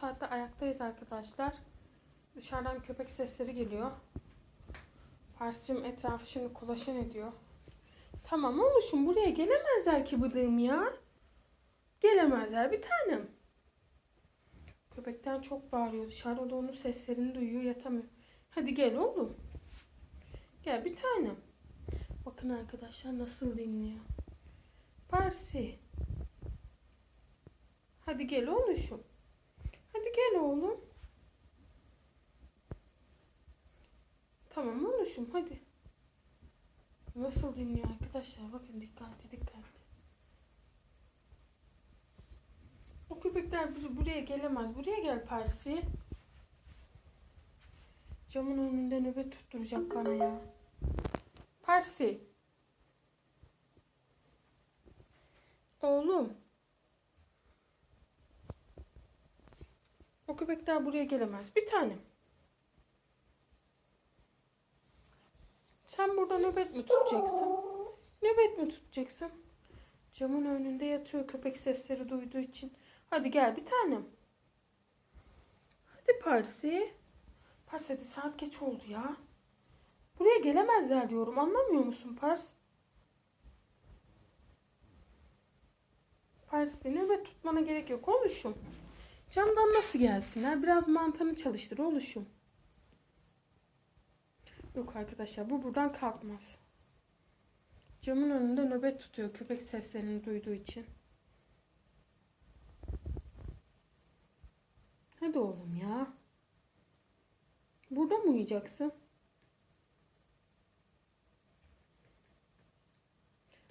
saatte ayaktayız arkadaşlar. Dışarıdan köpek sesleri geliyor. Pars'cığım etrafı şimdi kulaşan ediyor. Tamam oluşum buraya gelemezler ki bıdığım ya. Gelemezler bir tanem. Köpekten çok bağırıyor. Dışarıda da onun seslerini duyuyor yatamıyor. Hadi gel oğlum. Gel bir tanem. Bakın arkadaşlar nasıl dinliyor. Parsi. Hadi gel oğluşum. Gel oğlum. Tamam oğluşum hadi. Nasıl dinliyor arkadaşlar? Bakın dikkatli dikkatli. O köpekler bur- buraya gelemez. Buraya gel Parsi. Camın önünde nöbet tutturacak bana ya. Parsi. Oğlum. Köpekler buraya gelemez. Bir tane. Sen burada nöbet mi tutacaksın? Nöbet mi tutacaksın? Camın önünde yatıyor köpek sesleri duyduğu için. Hadi gel bir tanem. Hadi Parsi. Pars hadi saat geç oldu ya. Buraya gelemezler diyorum. Anlamıyor musun Pars? Pars'te nöbet tutmana gerek yok oluşum. Camdan nasıl gelsinler? Biraz mantığını çalıştır oluşum. Yok arkadaşlar bu buradan kalkmaz. Camın önünde nöbet tutuyor köpek seslerini duyduğu için. Hadi oğlum ya. Burada mı uyuyacaksın?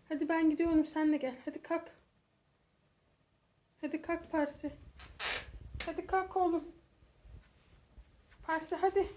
Hadi ben gidiyorum sen de gel. Hadi kalk. Hadi kalk Parsi. Hadi kalk oğlum. Parsi hadi.